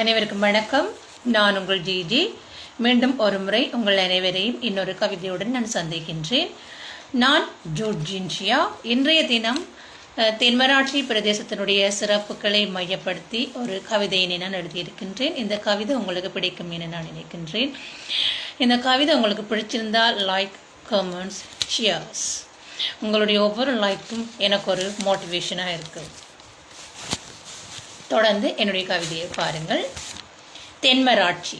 அனைவருக்கும் வணக்கம். நான் உங்கள் ஜிஜி. மீண்டும் ஒரு முறை உங்கள் அனைவரையும் இன்னொரு கவிதையுடன் நான் சந்திக்கின்றேன். நான் ஜோர்ஜின்ஷியா. இன்றைய தினம் தென்மராட்சி பிரதேசத்தினுடைய சிறப்புகளை மையப்படுத்தி ஒரு கவிதையினை நான் எழுதியிருக்கின்றேன். இந்த கவிதை உங்களுக்கு பிடிக்கும் என நான் நினைக்கின்றேன். இந்த கவிதை உங்களுக்கு பிடிச்சிருந்தால் லைக் கமெண்ட்ஸ் ஷியர்ஸ் உங்களுடைய ஒவ்வொரு லைக்கும் எனக்கு ஒரு மோட்டிவேஷனாக இருக்குது தொடர்ந்து என்னுடைய கவிதையை பாருங்கள். தென்மராட்சி.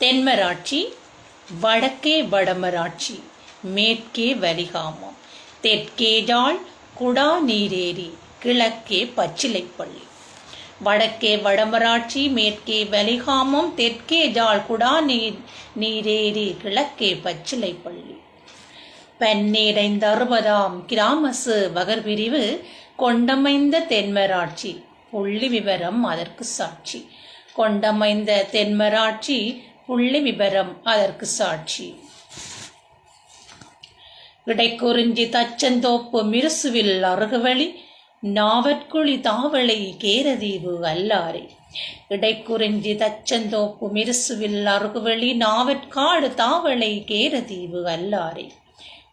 தென்மராட்சி வடக்கே வடமராட்சி மேற்கே வலிகாமம் தெற்கேஜால் குடா நீரேரி கிழக்கே பச்சிலைப்பள்ளி. வடக்கே வடமராட்சி மேற்கே வலிகாமம் தெற்கே ஜாழ் குடா நீர் நீரேரி கிழக்கே பச்சிலைப்பள்ளி. பன்னீரைந்த அறுபதாம் கிராமசு வகர் பிரிவு கொண்டமைந்த தென்மராட்சி. புள்ளி விவரம் அதற்கு சாட்சி. கொண்டமைந்த தென்மராட்சி புள்ளி விவரம் அதற்கு சாட்சி. இடைக்குறிஞ்சி தச்சந்தோப்பு மிருசுவில் அருகுவழி நாவற்குழி தாவளை கேரதீவு அல்லாரை இடைக்குறிஞ்சி தச்சந்தோப்பு மிருசுவில் அருகுவழி நாவற்காடு தாவளை கேரதீவு அல்லாரை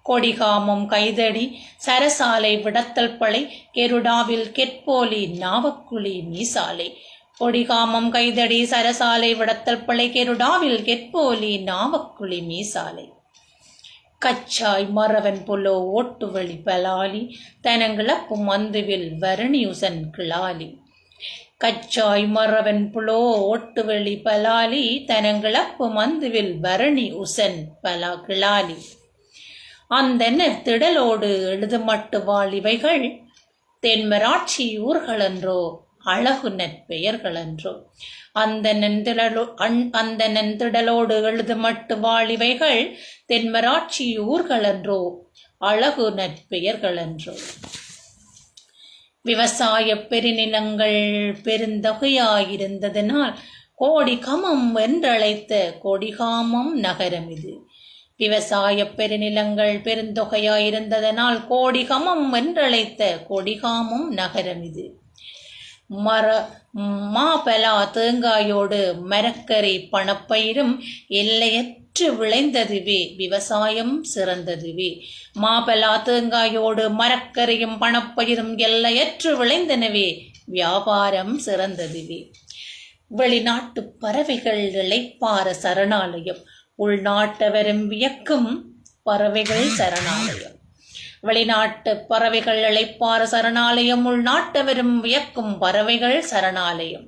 கொடிகாமம் கைதடி சரசாலை விடத்தல் பளை கெருடாவில் கெட்போலி நாவக்குழி மீசாலை. கொடிகாமம் கைதடி சரசாலை விடத்தல் பளை கெருடாவில் கெட்போலி நாவக்குழி மீசாலை. கச்சாய் மறவன் புலோ ஓட்டுவழி பலாலி தனங்கிழப்பும் அந்துவில் வருணியுசன் கிளாலி. கச்சாய் மறவன் புலோ ஓட்டுவழி பலாலி தனங்கிழப்பும் அந்துவில் வரணி உசன் பலா கிளாலி. அந்த திடலோடு எழுதுமட்டு வாழிவைகள் தென்மராட்சி ஊர்களன்றோ அழகு நற்பெயர்களன்றோ. அந்த நெந்திடலோ அந் அந்த நெந்திடலோடு எழுதுமட்டு வாழிவைகள் தென்மராட்சி ஊர்களன்றோ அழகு நற்பெயர்களன்றோ. விவசாய பெருநிலங்கள் பெருந்தொகையாயிருந்ததனால் கோடி கமம் என்றழைத்த கொடிகாமம் நகரம் இது விவசாய பெருநிலங்கள் பெருந்தொகையாயிருந்ததனால் கோடிகமம் என்றழைத்த கொடிகாமம் நகரம் இது. மர மாபலா தேங்காயோடு மரக்கரை பணப்பயிரும் எல்லையற்று விளைந்ததுவே விவசாயம் சிறந்ததுவே. மாபலா தேங்காயோடு மரக்கரையும் பணப்பயிரும் எல்லையற்று விளைந்தனவே வியாபாரம் சிறந்ததுவே. வெளிநாட்டு பறவைகள் இழைப்பார சரணாலயம் உள்நாட்டவரும் வியக்கும் பறவைகள் சரணாலயம். வெளிநாட்டு பறவைகள் இளைப்பார சரணாலயம் உள்நாட்டவரும் வியக்கும் பறவைகள் சரணாலயம்.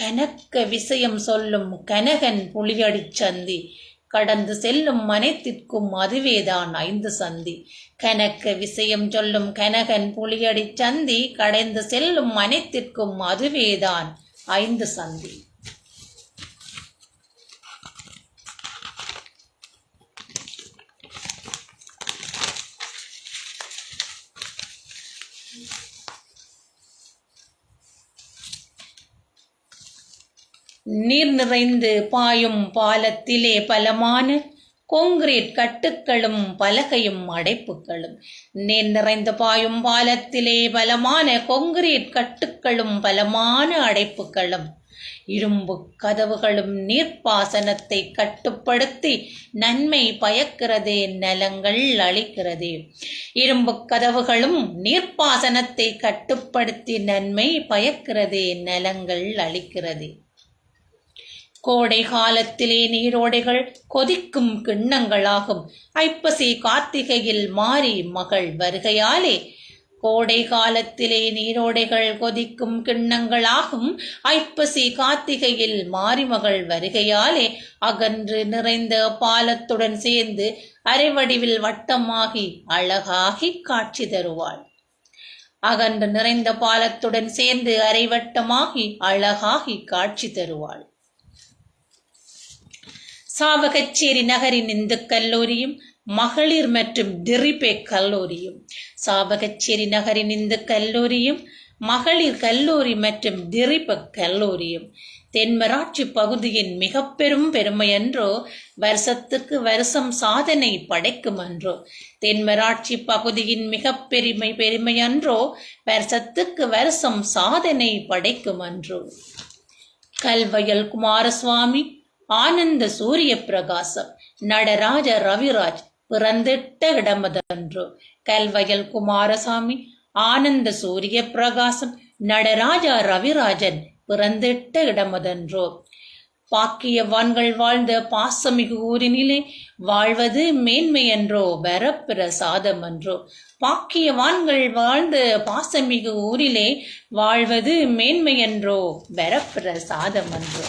கனக்க விஷயம் சொல்லும் கனகன் புலியடி சந்தி கடந்து செல்லும் மனைத்திற்கும் அதுவேதான் ஐந்து சந்தி. கனக்க விஷயம் சொல்லும் கனகன் புலியடிச் சந்தி கடந்து செல்லும் மனைத்திற்கும் அதுவேதான் ஐந்து சந்தி. நீர் நிறைந்து பாயும் பாலத்திலே பலமான கொங்கிரீட் கட்டுக்களும் பலகையும் அடைப்புகளும். நீர் நிறைந்து பாயும் பாலத்திலே பலமான கொங்கிரீட் கட்டுக்களும் பலமான அடைப்புகளும். இரும்பு கதவுகளும் நீர்ப்பாசனத்தை கட்டுப்படுத்தி நன்மை பயக்கிறது நலங்கள் அளிக்கிறது. இரும்பு கதவுகளும் நீர்ப்பாசனத்தை கட்டுப்படுத்தி நன்மை பயக்கிறதே நலங்கள் அளிக்கிறது. கோடை காலத்திலே நீரோடைகள் கொதிக்கும் கிண்ணங்களாகும். ஐப்பசி கார்த்திகையில் மாறி மகள் வருகையாலே கோடை காலத்திலே நீரோடைகள் கொதிக்கும் கிண்ணங்களாகும். ஐப்பசி கார்த்திகையில் மாரிமகள் வருகையாலே அகன்று நிறைந்த பாலத்துடன் சேர்ந்து அரைவடிவில் வட்டமாகி அழகாகி காட்சி தருவாள். அகன்று நிறைந்த பாலத்துடன் சேர்ந்து அரைவட்டமாகி அழகாகி காட்சி தருவாள். சாவகச்சேரி நகரின் இந்து கல்லூரியும் மகளிர் மற்றும் டிரிபேக் கல்லூரியும். சாவகச்சேரி நகரின் இந்து கல்லூரியும் மகளிர் கல்லூரி மற்றும் டிரிபெக் கல்லூரியும். தென்மராட்சி பகுதியின் மிக பெரும் பெருமையன்றோ வருஷத்துக்கு வருஷம் சாதனை படைக்கும் என்றோ தென்மராட்சி பகுதியின் மிக பெருமை பெருமையன்றோ வருஷத்துக்கு வருஷம் சாதனை படைக்கும் என்றோ கல்வயல் குமாரசுவாமி ஆனந்த சூரிய பிரகாசம். நடராஜ ரவிராஜ் பிறந்திட்ட இடமதன்றோ. கல்வயல் குமாரசாமி ஆனந்த சூரிய பிரகாசம் நடராஜா ரவிராஜன் பிறந்திட்ட இடமதன்றோ. பாக்கியவான்கள் வாழ்ந்த பாசமிகு ஊரினிலே வாழ்வது மேன்மையன்றோ வரப்பிரசாதம் அன்றோ பாக்கியவான்கள் வாழ்ந்த பாசமிகு ஊரிலே வாழ்வது மேன்மையன்றோ வரப்பிரசாதம் என்றோ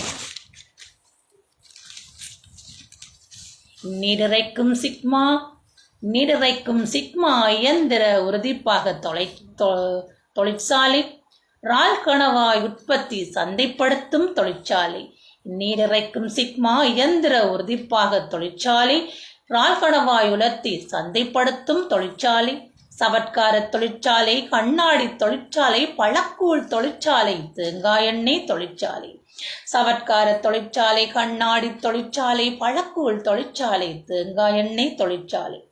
நீரிறைக்கும் சிக்மா நீரிறைக்கும் சிக்மா இயந்திர உறுதிப்பாக தொலை தொழிற்சாலை ரால் கணவாய் உற்பத்தி சந்தைப்படுத்தும் தொழிற்சாலை நீரிறைக்கும் சிக்மா இயந்திர உறுதிப்பாக தொழிற்சாலை ரால் கணவாய் உலர்த்தி சந்தைப்படுத்தும் தொழிற்சாலை சவட்கார தொழிற்சாலை கண்ணாடி தொழிற்சாலை பழக்கூழ் தொழிற்சாலை தேங்காய் எண்ணெய் தொழிற்சாலை. சவட்கார தொழிற்சாலை கண்ணாடி தொழிற்சாலை பழக்கூழ் தொழிற்சாலை தேங்காய் எண்ணெய் தொழிற்சாலை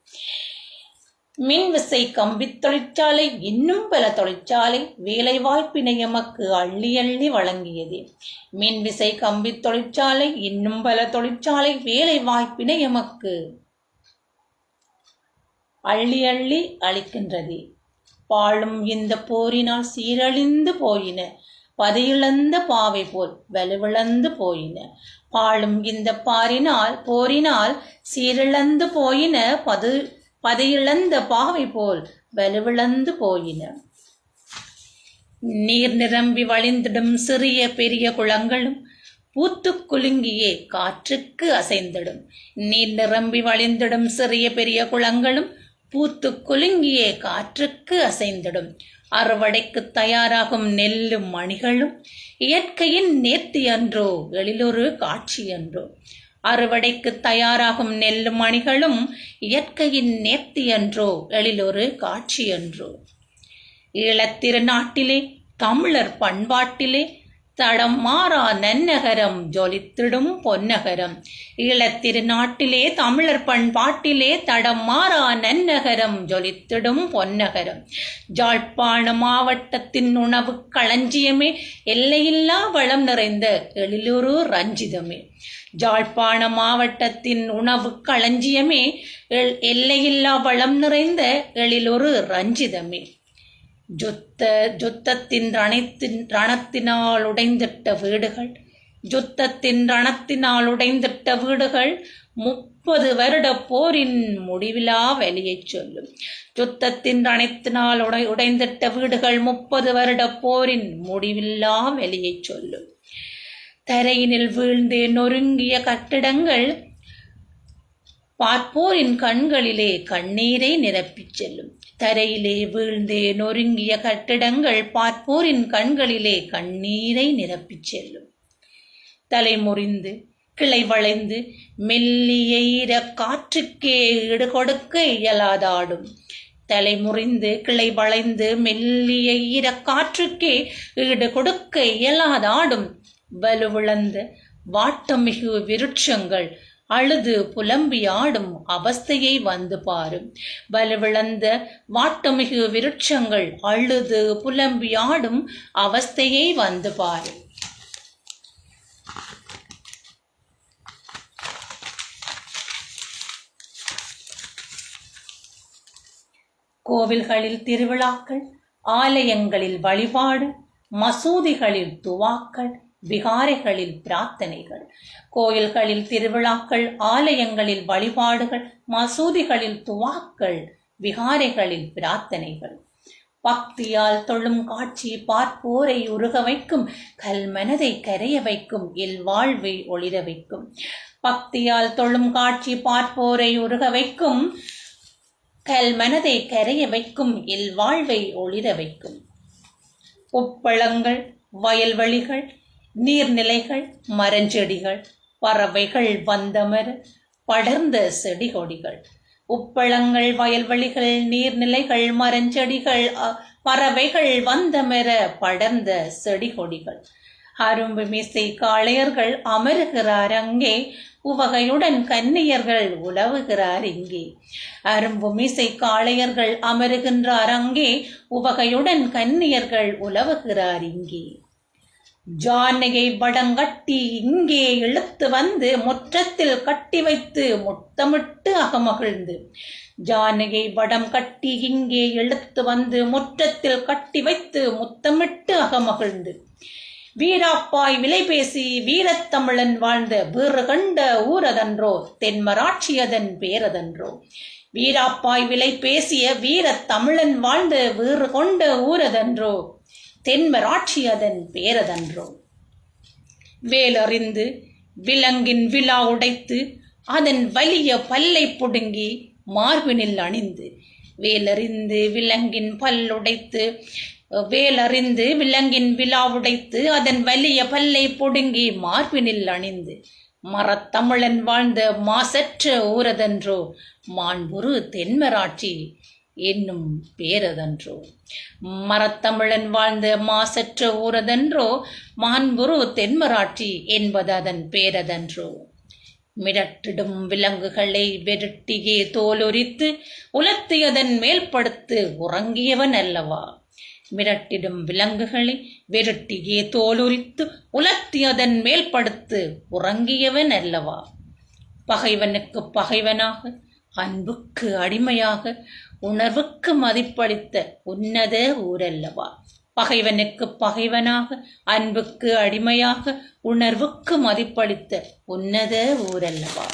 மின்விசை கம்பித் தொழிற்சாலை இன்னும் பல தொழிற்சாலை வேலை வாய்ப்பினை எமக்கு அள்ளி அள்ளி வழங்கியது. மின்விசை கம்பித் தொழிற்சாலை இன்னும் பல தொழிற்சாலை வேலை வாய்ப்பினை எமக்கு அள்ளி அள்ளி அளிக்கின்றது. பாழும் இந்த போரினால் சீரழிந்து போயின. பதியிழந்த பாவை போல் வலுவிழந்து போயின. பாழும் இந்த பாரினால் போரினால் சீரிழந்து போயின பது பதியிழந்த பாவை போல் வலுவிழந்து போயின. நீர் நிரம்பி வழிந்திடும் சிறிய பெரிய குளங்களும் பூத்துக் குலுங்கியே காற்றுக்கு அசைந்திடும். நீர் நிரம்பி வழிந்திடும் சிறிய பெரிய குளங்களும் பூத்துக் குலுங்கியே காற்றுக்கு அசைந்திடும். அறுவடைக்கு தயாராகும் நெல்லும் மணிகளும் இயற்கையின் நேர்த்தி அன்றோ எழிலொரு காட்சி அன்றோ. அறுவடைக்கு தயாராகும் நெல்லும் மணிகளும் இயற்கையின் நேர்த்தி அன்றோ எழிலொரு காட்சி அன்றோ. ஈழத்திருநாட்டிலே தமிழர் பண்பாட்டிலே தடம் மாறா நன்னகரம் ஜொலித்திடும் பொன்னகரம். ஈழத்திருநாட்டிலே தமிழர் பண்பாட்டிலே தடம் மாறா நன்னகரம் ஜொலித்திடும் பொன்னகரம். ஜாழ்ப்பாண மாவட்டத்தின் உணவு களஞ்சியமே எல்லையில்லா வளம் நிறைந்த எழிலுரு ரஞ்சிதமே. ஜாழ்ப்பாண மாவட்டத்தின் உணவு களஞ்சியமே எல்லையில்லா வளம் நிறைந்த எழிலுரு ரஞ்சிதமே. ஜுத்த ஜுத்தத்தின் ரணத்தின் ரணத்தினால் உடைந்திட்ட வீடுகள் ஜுத்தத்தின் ரணத்தினால் உடைந்திட்ட வீடுகள் முப்பது வருட போரின் முடிவிலா வெளியைச் சொல்லும். யுத்தத்தின் ரணத்தினால் உடை உடைந்திட்ட வீடுகள் முப்பது வருட போரின் முடிவில்லா வெளியைச் சொல்லும். தரையினில் வீழ்ந்தே நொறுங்கிய கட்டிடங்கள் பார்ப்போரின் கண்களிலே கண்ணீரை நிரப்பிச் செல்லும். தரையிலே வீழ்ந்தே நொறுங்கிய கட்டிடங்கள் பார்ப்போரின் கண்களிலே கண்ணீரை நிரப்பிச் செல்லும். தலைமுறிந்து கிளை வளைந்து மெல்லிய ஈர காற்றுக்கே ஈடுகொடுக்க இயலாதாடும். தலைமுறிந்து கிளை வளைந்து மெல்லிய ஈர காற்றுக்கே ஈடு கொடுக்க இயலாதாடும். வலுவிழந்த வாட்டமிகு விருட்சங்கள் அழுது புலம்பி ஆடும் அவஸ்தையை வந்து பாரும் வலுவிழந்த வாட்டமிகு விருட்சங்கள் அழுது புலம்பி ஆடும் அவஸ்தையை வந்து பாரும் கோவில்களில் திருவிழாக்கள் ஆலயங்களில் வழிபாடு மசூதிகளில் துவாக்கள் விகாரைகளில் பிரார்த்தனைகள் கோயில்களில் திருவிழாக்கள் ஆலயங்களில் வழிபாடுகள் மசூதிகளில் துவாக்கள் விகாரைகளில் பிரார்த்தனைகள். பக்தியால் தொழும் காட்சி பார்ப்போரை உருக வைக்கும் கல்மனதை கரைய வைக்கும் இல்வாழ்வை ஒளிர வைக்கும். பக்தியால் தொழும் காட்சி பார்ப்போரை உருக வைக்கும் கல் மனதை கரைய வைக்கும் இல்வாழ்வை ஒளிர வைக்கும். உப்பளங்கள் வயல்வெளிகள் நீர்நிலைகள் மரஞ்செடிகள் பறவைகள் வந்தமர படர்ந்த செடி கொடிகள் உப்பளங்கள் வயல்வெளிகள் நீர்நிலைகள் மரஞ்செடிகள் பறவைகள் வந்தமர படர்ந்த செடி கொடிகள் அரும்பு மீசை காளையர்கள் அமருகிறார் அங்கே உவகையுடன் கன்னியர்கள் உலவுகிறார் இங்கே. அரும்பு மீசை காளையர்கள் அமருகின்றார் அங்கே உவகையுடன் கன்னியர்கள் உலவுகிறார் இங்கே. ஜானகை படங்கட்டி இங்கே இழுத்து வந்து முற்றத்தில் கட்டி வைத்து முத்தமிட்டு அகமகிழ்ந்து. ஜானகை படம் கட்டி இங்கே இழுத்து வந்து முற்றத்தில் கட்டி வைத்து முத்தமிட்டு அகமகிழ்ந்து. வீராப்பாய் விலை பேசி வீரத்தமிழன் வாழ்ந்த வீறு கண்ட ஊரதன்றோ தென்மராட்சியதன் பேரதன்றோ. வீராப்பாய் விலை பேசிய வீரத்தமிழன் வாழ்ந்த வீறு கொண்ட ஊரதன்றோ தென்மராட்சி அதன் பேரதன்றோ. வேலறிந்து விலங்கின் விழா உடைத்து அதன் வலிய பல்லை புடுங்கி மார்பினில் அணிந்து வேலறிந்து விலங்கின் பல்லுடைத்து வேலறிந்து விலங்கின் விழா உடைத்து அதன் வலிய பல்லை புடுங்கி மார்பினில் அணிந்து மரத்தமிழன் வாழ்ந்த மாசற்ற ஊரதன்றோ. மாண்புரு தென்மராட்சி என்னும் பேரதன்றோ. மரத்தமிழன் வாழ்ந்த மாசற்ற ஊரதன்றோ மான்புரு தென்மராட்சி என்பது அதன் பேரதன்றோ. மிரட்டிடும் விலங்குகளை வெருட்டியே தோலுரித்து உலர்த்தியதன் மேல்படுத்து உறங்கியவன் அல்லவா? மிரட்டிடும் விலங்குகளை வெருட்டியே தோலுரித்து உலர்த்தியதன் மேல்படுத்து உறங்கியவன் அல்லவா? பகைவனுக்கு பகைவனாக அன்புக்கு அடிமையாக உணர்வுக்கு மதிப்பளித்த உன்னத ஊரல்லவா? பகைவனுக்கு பகைவனாக அன்புக்கு அடிமையாக உணர்வுக்கு மதிப்பளித்த உன்னத ஊரல்லவா?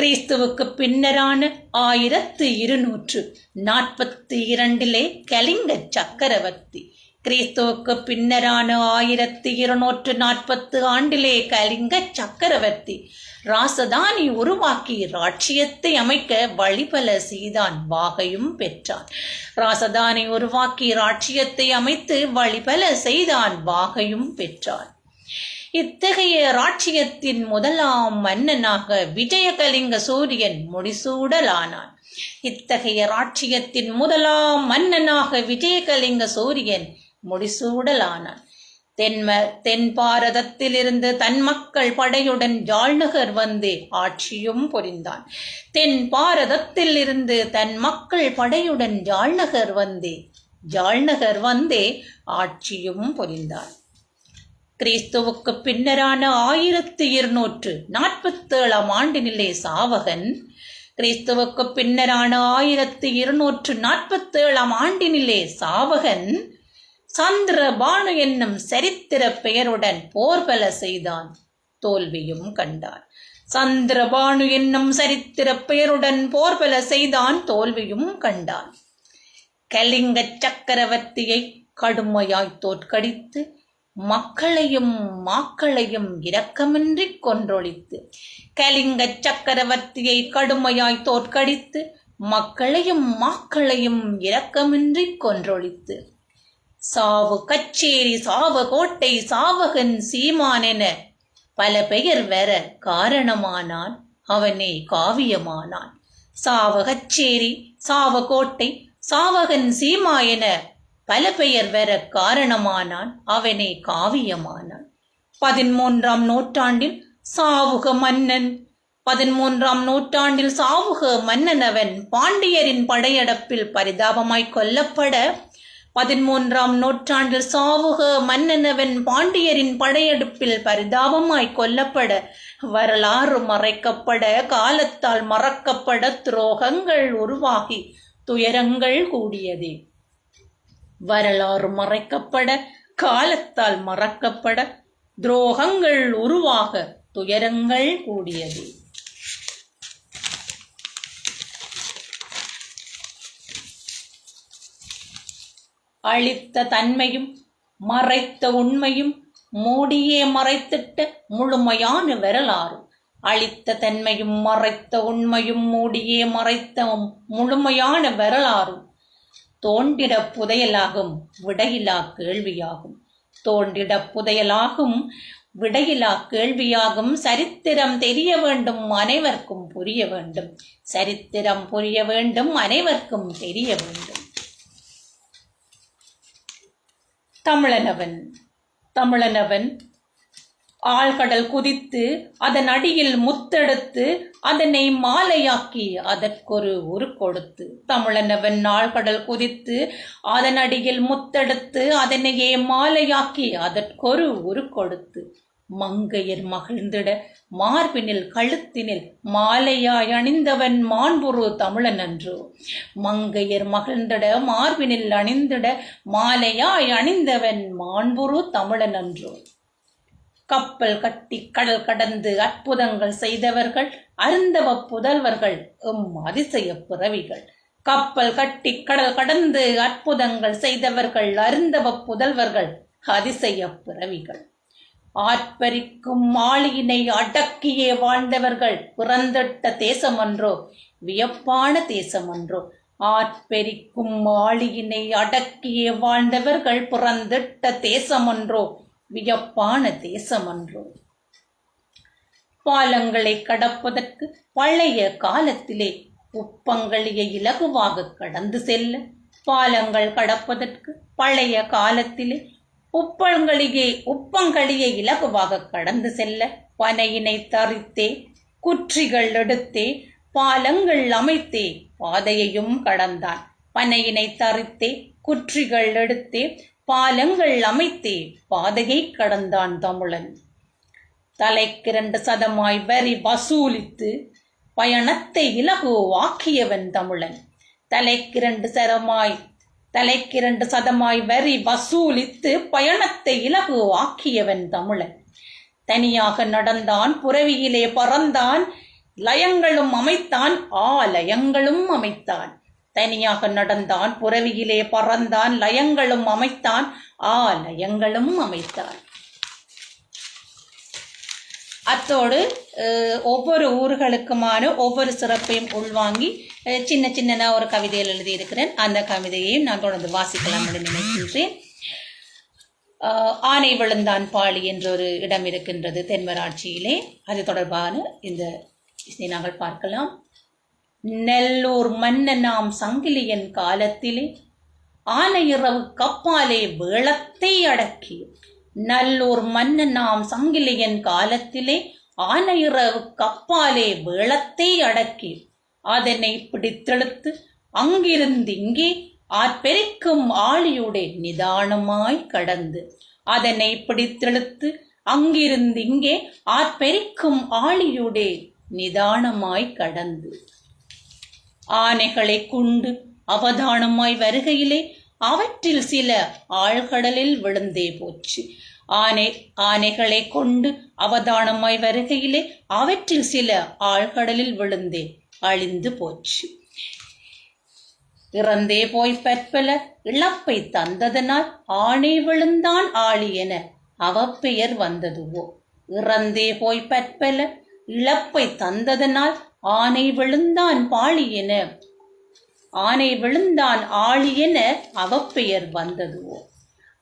கிறிஸ்துவுக்கு பின்னரான ஆயிரத்து இருநூற்று நாற்பத்தி இரண்டிலே கலிங்க சக்கரவர்த்தி கிறிஸ்துவுக்கு பின்னரான ஆயிரத்தி இருநூற்று நாற்பத்து ஆண்டிலே கலிங்க சக்கரவர்த்தி ராசதானி உருவாக்கி ராட்சியத்தை அமைக்க வழிபல செய்தான் வாகையும் பெற்றான் ராசதானி உருவாக்கி ராட்சியத்தை அமைத்து வழிபல செய்தான் வாகையும் பெற்றான் இத்தகைய ராட்சியத்தின் முதலாம் மன்னனாக விஜயகலிங்க சூரியன் முடிசூடலானான். இத்தகைய ராட்சியத்தின் முதலாம் மன்னனாக விஜயகலிங்க சூரியன் முடிசூடலானான். தென்ம தென் பாரதத்திலிருந்து தன் மக்கள் படையுடன் ஜாழ்நகர் வந்து ஆட்சியும் புரிந்தான். தென் பாரதத்தில் இருந்து தன் மக்கள் படையுடன் ஜாழ்நகர் வந்தே ஜாழ்நகர் வந்தே ஆட்சியும் புரிந்தான். கிறிஸ்துவுக்கு பின்னரான ஆயிரத்தி இருநூற்று நாற்பத்தேழாம் ஆண்டினிலே சாவகன் கிறிஸ்துவுக்கு பின்னரான ஆயிரத்தி இருநூற்று நாற்பத்தேழாம் ஆண்டினிலே சாவகன் சந்திரபானு என்னும் சரித்திர பெயருடன் போர்பல செய்தான். தோல்வியும் கண்டான். சந்திரபானு என்னும் சரித்திர பெயருடன் போர்பல செய்தான். தோல்வியும் கண்டான். கலிங்க சக்கரவர்த்தியை கடுமையாய் தோற்கடித்து மக்களையும் மாக்களையும் இரக்கமின்றி கொன்றொழித்து கலிங்க சக்கரவர்த்தியை கடுமையாய் தோற்கடித்து மக்களையும் மாக்களையும் இரக்கமின்றி கொன்றொழித்து சாவு கச்சேரி சாவு கோட்டை சாவகன் சீமான் என பல பெயர் வர காரணமானான். அவனே காவியமானான். சாவ கச்சேரி சாவ கோட்டை சாவகன் சீமா என பல பெயர் வர காரணமானான். அவனே காவியமானான். பதிமூன்றாம் நூற்றாண்டில் சாவுக மன்னன். பதிமூன்றாம் நூற்றாண்டில் சாவுக மன்னன் அவன் பாண்டியரின் படையெடுப்பில் பரிதாபமாய் கொல்லப்பட பதிமூன்றாம் நூற்றாண்டில் சாவுக மன்னனவன் பாண்டியரின் படையெடுப்பில் பரிதாபமாய் கொல்லப்பட வரலாறு மறைக்கப்பட காலத்தால் மறக்கப்பட துரோகங்கள் உருவாகி துயரங்கள் கூடியதே. வரலாறு மறைக்கப்பட காலத்தால் மறக்கப்பட துரோகங்கள் உருவாக துயரங்கள் கூடியது. அளித்த தன்மையும் மறைத்த உண்மையும் மூடியே மறைத்திட்ட முழுமையான வரலாறு அளித்த தன்மையும் மறைத்த உண்மையும் மூடியே மறைத்த முழுமையான வரலாறு தோண்டிட புதையலாகும் விடையிலா கேள்வியாகும். தோண்டிட புதையலாகும் விடையிலா கேள்வியாகும். சரித்திரம் தெரிய வேண்டும் அனைவருக்கும் புரிய வேண்டும். சரித்திரம் புரிய வேண்டும் அனைவருக்கும் தெரிய வேண்டும். தமிழனவன். தமிழனவன் ஆழ்கடல் குதித்து அதன் அடியில் முத்தெடுத்து அதனை மாலையாக்கி அதற்கொரு உரு கொடுத்து. தமிழனவன் ஆழ்கடல் குதித்து அதன் அடியில் முத்தெடுத்து அதனையே மாலையாக்கி அதற்கொரு உரு கொடுத்து. மங்கையர் மகிழ்ந்திட மார்பினில் கழுத்தினில் மாலையாய் அணிந்தவன் மாண்புரு தமிழன் அன்று. மங்கையர் மகிழ்ந்திட மார்பினில் அணிந்திட மாலையாய் அணிந்தவன் மாண்புரு தமிழன் அன்று. கப்பல் கட்டி கடல் கடந்து அற்புதங்கள் செய்தவர்கள் அருந்தவ புதல்வர்கள் எம் அதிசய பிறவிகள் கப்பல் கட்டி கடல் கடந்து அற்புதங்கள் செய்தவர்கள் அருந்தவ புதல்வர்கள் அதிசய பிறவிகள் ஆர்ப்பரிக்கும் மாளியினை அடக்கியே வாழ்ந்தவர்கள் பிறந்திட்ட தேசமன்றோ வியப்பான தேசமன்றோ ஆர்ப்பரிக்கும் மாளியினை அடக்கியே வாழ்ந்தவர்கள் பிறந்திட்ட தேசமன்றோ வியப்பான தேசமன்றோ. பாலங்களை கடப்பதற்கு பழைய காலத்திலே உப்பங்களியை இலகுவாக கடந்து செல்ல பாலங்கள் கடப்பதற்கு பழைய காலத்திலே உப்பங்களியே உப்பங்களியை இலகுவாக கடந்து செல்ல பனையினை தரித்தே குற்றிகள் எடுத்தே பாலங்கள் அமைத்தே பாதையையும் கடந்தான். பனையினை தரித்தே குற்றிகள் எடுத்தே பாலங்கள் அமைத்தே பாதையை கடந்தான் தமிழன். தலைக்கிரண்டு சதமாய் வரி வசூலித்து பயணத்தை இலகுவாக்கியவன் தமிழன். தலைக்கிரண்டு சரமாய் தலைக்கிரண்டு சதமாய் வரி வசூலித்து பயணத்தை இலகுவாக்கியவன் தமிழன். தனியாக நடந்தான் புறவியிலே பறந்தான் லயங்களும் அமைத்தான் ஆலயங்களும் அமைத்தான். தனியாக நடந்தான் புறவியிலே பறந்தான் லயங்களும் அமைத்தான் ஆலயங்களும் அமைத்தான். அத்தோடு ஒவ்வொரு ஊர்களுக்குமான ஒவ்வொரு சிறப்பையும் உள்வாங்கி சின்ன சின்னனா ஒரு கவிதையில் எழுதியிருக்கிறேன். அந்த கவிதையையும் நான் தொடர்ந்து வாசிக்கலாம் என்று நினைக்கின்றேன். ஆனை விழுந்தான் பாளி என்ற ஒரு இடம் இருக்கின்றது தென்மராட்சியிலே. அது தொடர்பான இந்த நாங்கள் பார்க்கலாம். நெல்லூர் மன்னனாம் சங்கிலியன் காலத்திலே ஆனையிறவு கப்பாலே வேளத்தை அடக்கி நல்லூர் மன்னனாம் சங்கிலியன் காலத்திலே ஆனையிறவு கப்பாலே வேளத்தை அடக்கி அதனை பிடித்தெழுத்து அங்கிருந்திங்கே இங்கே ஆர்ப்பெருக்கும் ஆழியுடைய நிதானமாய் கடந்து. அதனை பிடித்தெழுத்து அங்கிருந்திங்கே இங்கே ஆர்ப்பெருக்கும் ஆழியுடைய நிதானமாய் கடந்து. ஆனைகளை கொண்டு அவதானமாய் வருகையிலே அவற்றில் சில ஆழ்கடலில் விழுந்தே போச்சு. ஆனை ஆனைகளை கொண்டு அவதானமாய் வருகையிலே அவற்றில் சில ஆழ்கடலில் விழுந்தே அழிந்து போச்சு. இறந்தே போய் பற்பல இழப்பை தந்ததனால் ஆணை விழுந்தான் ஆளி என அவப்பெயர் வந்ததுவோ. இறந்தே போய் பற்பல இழப்பை தந்ததனால் ஆனை விழுந்தான் பாழி என ஆனை விழுந்தான் ஆளி என அவப்பெயர் வந்ததுவோ.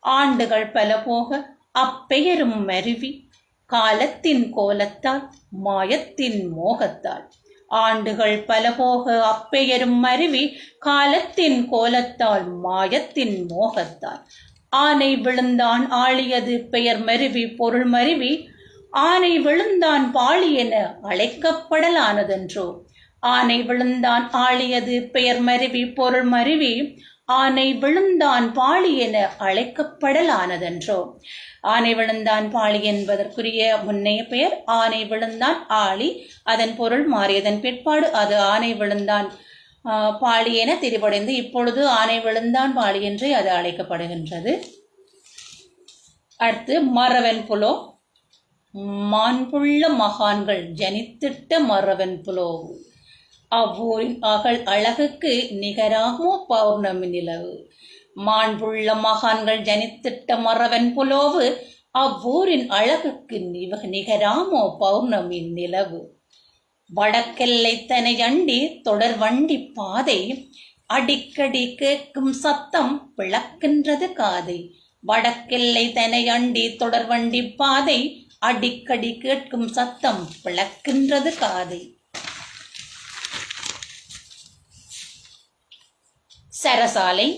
ஆண்டுகள் பல போக அப்பெயரும் மருவி காலத்தின் கோலத்தால் மாயத்தின் மோகத்தால். ஆண்டுகள் பல போக அப்பெயரும் மருவி காலத்தின் கோலத்தால் மாயத்தின் மோகத்தால். ஆனை விழுந்தான் ஆழியது பெயர் மருவி பொருள் மருவி. ஆனை விழுந்தான் பாழி என அழைக்கப்படலானதென்றோ. ஆனை விழுந்தான் ஆழியது பெயர் மருவி பொருள் மருவி. ஆனை விழுந்தான் பாழி என அழைக்கப்படலானதென்றோ. ஆனை விழுந்தான் பாழி என்பதற்குரிய முன்னைய பெயர் ஆனை விழுந்தான் ஆளி அதன் பொருள் மாறியதன் பிற்பாடு அது ஆனை விழுந்தான் ஆ, பாழி என திரிபடைந்து இப்பொழுது ஆனை விழுந்தான் பாழி என்று அது அழைக்கப்படுகின்றது. அடுத்து மறவன் புலோ. மாண்புள்ள மகான்கள் ஜனித்திட்ட மறவன் புலோ. அவ்வூரின் அகல் அழகுக்கு நிகராகுமோ பௌர்ணமி நிலவு? மாண்புள்ள மகான்கள் ஜனித்திட்ட மறவன் புலோவு அவ்வூரின் அழகுக்கு நிகராமோ பௌர்ணமி நிலவு? வடக்கெல்லை தனை அண்டி தொடர் வண்டி பாதை அடிக்கடி கேட்கும் சத்தம் பிளக்கின்றது காதை. வடக்கெல்லை தனை அண்டி தொடர் வண்டி பாதை அடிக்கடி கேட்கும் சத்தம் பிளக்கின்றது காதை. சரசாலை.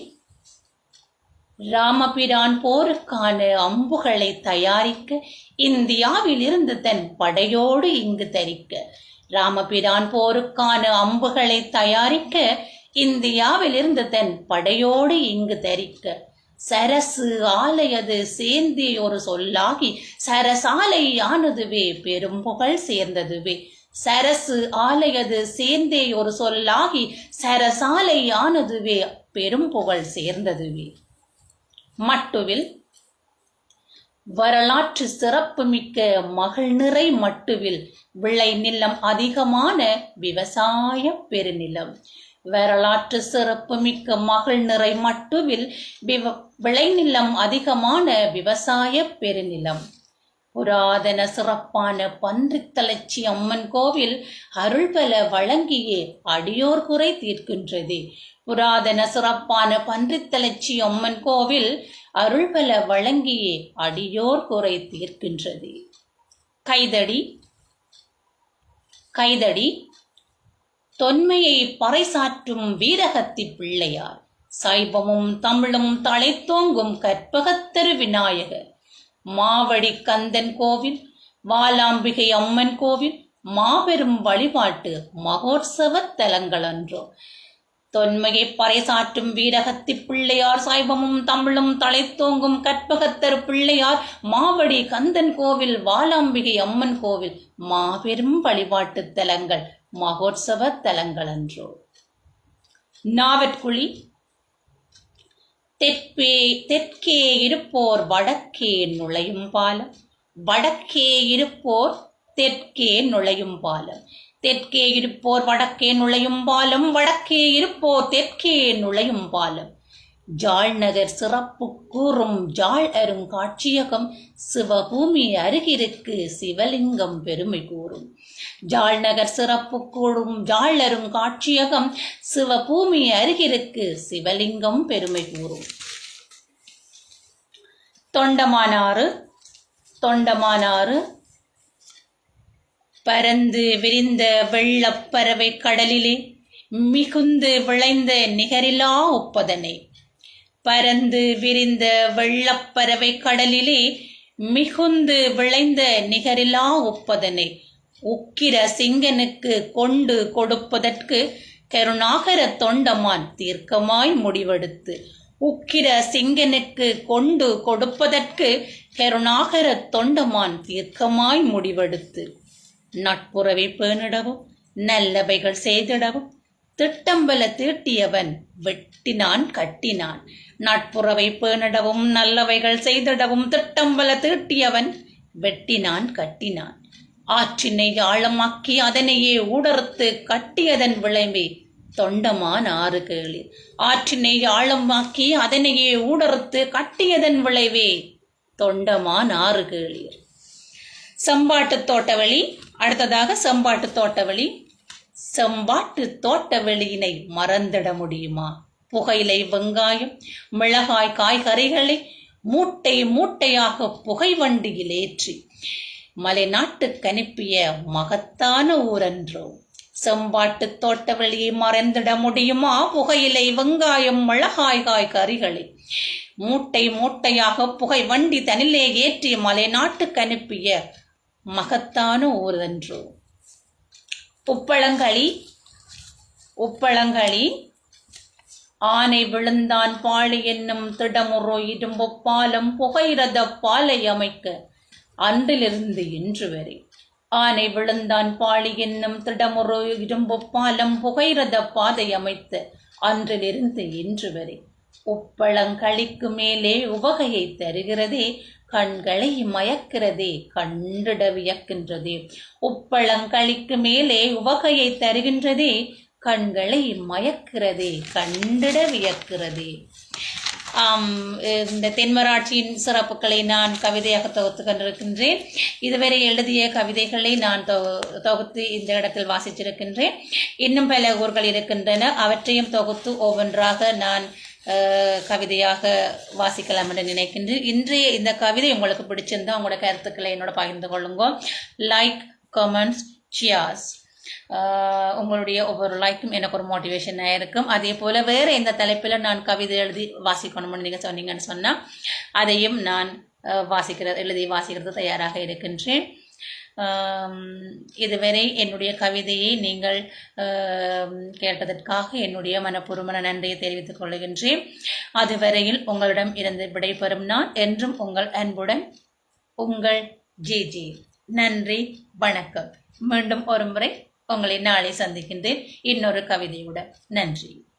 ராமபிரான் போருக்கான அம்புகளை தயாரிக்க இந்தியாவில் இருந்து தன் படையோடு இங்கு தரிக்க ராமபிரான் போருக்கான அம்புகளை தயாரிக்க இந்தியாவில் இருந்து தன் படையோடு இங்கு தரிக்க சரசு ஆலையது சேர்ந்தே ஒரு சொல்லாகி சரசாலையானதுவே பெரும்புகழ் சேர்ந்ததுவே. சரசு ஆலையது சேர்ந்தே ஒரு சொல்லாகி சரசாலையானதுவே பெரும்புகழ் சேர்ந்ததுவே. மட்டுவில் வரலாற்று சிறப்புமிக்க மகிழ்நிறை மட்டுவில் விளை நிலம் அதிகமான விவசாய பெருநிலம். வரலாற்று சிறப்புமிக்க நிறை மட்டுவில் விவ விளைநிலம் அதிகமான விவசாய பெருநிலம். புராதன சிறப்பான பன்றித்தளச்சி அம்மன் கோவில் அருள்பல வழங்கியே அடியோர் குறை தீர்க்கின்றது. புராதன சிறப்பான பன்றித்தளச்சி அம்மன் கோவில் அருள்பல வழங்கியே அடியோர் குறை தீர்க்கின்றது. கைதடி. கைதடி. தொன்மையை பறைசாற்றும் வீரகத்தி பிள்ளையார். சைவமும் தமிழும் தழைத்தோங்கும் கற்பகத்தரு விநாயகர் மாவடி கந்தன் கோவில் வாலாம்பிகை அம்மன் கோவில் மாபெரும் வழிபாட்டு மகோற்சவ தலங்களன்றோ. தொன்மையை பறைசாற்றும் வீரகத்தி பிள்ளையார் சைவமும் தமிழும் தலைத்தோங்கும் கற்பகத்தரு பிள்ளையார் மாவடி கந்தன் கோவில் வாலாம்பிகை அம்மன் கோவில் மாபெரும் வழிபாட்டு தலங்கள் மகோற்சவ தலங்களன்றோ. நாவற்குழி தெற்பே தெற்கே இருப்போர் வடக்கே நுழையும் பாலம். வடக்கே இருப்போர் தெற்கே நுழையும் பாலம். தெற்கே இருப்போர் வடக்கே நுழையும் பாலம். வடக்கே இருப்போர் தெற்கே நுழையும் பாலம். ஜாழ்நகர் சிறப்பு கூறும் ஜாழ் அரும் காட்சியகம் சிவபூமி அருகிருக்கு சிவலிங்கம் பெருமை கூறும். ஜாழ்நகர் சிறப்பு கூடும் ஜாழ் காட்சியகம் சிவபூமி அருகிருக்கு சிவலிங்கம் பெருமை கூறும். தொண்டமானாறு தொண்டமானாறு பரந்து விரிந்த வெள்ளப்பறவை கடலிலே மிகுந்து விளைந்த நிகரிலா ஒப்பதனை பரந்து விரிந்த வெள்ளப்பறவை கடலிலே மிகுந்து விளைந்த நிகரிலா ஒப்பதனை உக்கிர சிங்கனுக்கு கொண்டு கொடுப்பதற்கு கருணாகர தொண்டமான் தீர்க்கமாய் முடிவெடுத்து உக்கிர சிங்கனுக்கு கொண்டு கொடுப்பதற்கு கருணாகர தொண்டமான் தீர்க்கமாய் முடிவெடுத்து நட்புறவை பேணிடவும் நல்லவைகள் செய்திடவும் திட்டம்பல தீட்டியவன் வெட்டினான் கட்டினான். நட்புறவை பேணிடவும் நல்லவைகள் செய்திடவும் திட்டம்பல தீட்டியவன் வெட்டினான் கட்டினான். ஆற்றினை ஆழமாக்கி அதனையே ஊடறுத்து கட்டியதன் விளைவே தொண்டமான் ஆறு கேளீர் ஆற்றினை ஆழமாக்கி அதனையே ஊடறுத்து கட்டியதன் விளைவே தொண்டமான் ஆறு கேளீர் செம்பாட்டு தோட்டவழி அடுத்ததாக செம்பாட்டு தோட்டவழி செம்பாட்டு தோட்டவெளியினை மறந்திட முடியுமா? புகையிலை வெங்காயம் மிளகாய் காய்கறிகளை மூட்டை மூட்டையாக புகை வண்டியில் ஏற்றி மலைநாட்டு அனுப்பிய மகத்தான ஊரன்றோ. செம்பாட்டு தோட்டவெளியை மறைந்திட முடியுமா? புகையிலை வெங்காயம் மிளகாய் காய்கறிகளை மூட்டை மூட்டையாக புகை வண்டி தனிலே ஏற்றி மலைநாட்டுக்கு அனுப்பிய மகத்தான ஊரன்றோ. உப்பளங்களி உப்பளங்களி ஆனை விழுந்தான் பாலை என்னும் திடமுறோ இரும்பு பாலம் புகைரத பாலை அமைக்க அன்றிலிருந்து இன்று வரை. ஆனை விழுந்தான் பாழி என்னும் திடமுறோ இரும்பு பாலம் புகைரத பாதை அமைத்த அன்றிலிருந்து இன்று வரை. உப்பளங்களிக்கு மேலே உவகையை தருகிறதே கண்களை மயக்கிறதே கண்டிட வியக்கின்றதே. உப்பளங்களிக்கு மேலே உவகையை தருகின்றதே கண்களை மயக்கிறதே கண்டிட வியக்கிறதே. இந்த தென்மராட்சியின் சிறப்புகளை நான் கவிதையாக தொகுத்து கொண்டிருக்கின்றேன். இதுவரை எழுதிய கவிதைகளை நான் தொ- தொகுத்து இந்த இடத்தில் வாசிச்சிருக்கின்றேன் இன்னும் பல ஊர்கள் இருக்கின்றன. அவற்றையும் தொகுத்து ஒவ்வொன்றாக நான் கவிதையாக வாசிக்கலாம் என்று நினைக்கின்றேன். இன்றைய இந்த கவிதை உங்களுக்கு பிடிச்சிருந்தா உங்களோட கருத்துக்களை என்னோட பகிர்ந்து கொள்ளுங்க. லைக் கமெண்ட்ஸ் சியாஸ் உங்களுடைய ஒவ்வொரு லைக்கும் எனக்கு ஒரு மோட்டிவேஷனாக இருக்கும். அதே போல் வேறு எந்த தலைப்பில் நான் கவிதை எழுதி வாசிக்கணும்னு நீங்கள் சொன்னீங்கன்னு சொன்னால் அதையும் நான் வாசிக்கிறது வாசிக்கிற எழுதி வாசிக்கிறது தயாராக இருக்கின்றேன். இதுவரை என்னுடைய கவிதையை நீங்கள் கேட்டதற்காக என்னுடைய மனப்பூர்வமான நன்றியை தெரிவித்துக் கொள்கின்றேன். அதுவரையில் உங்களிடம் இருந்து விடைபெறும் நான் என்றும் உங்கள் அன்புடன் உங்கள் ஜி ஜி. நன்றி வணக்கம். மீண்டும் ஒரு முறை உங்களை நாளை சந்திக்கின்றேன். இன்னொரு கவிதையுடன் நன்றி.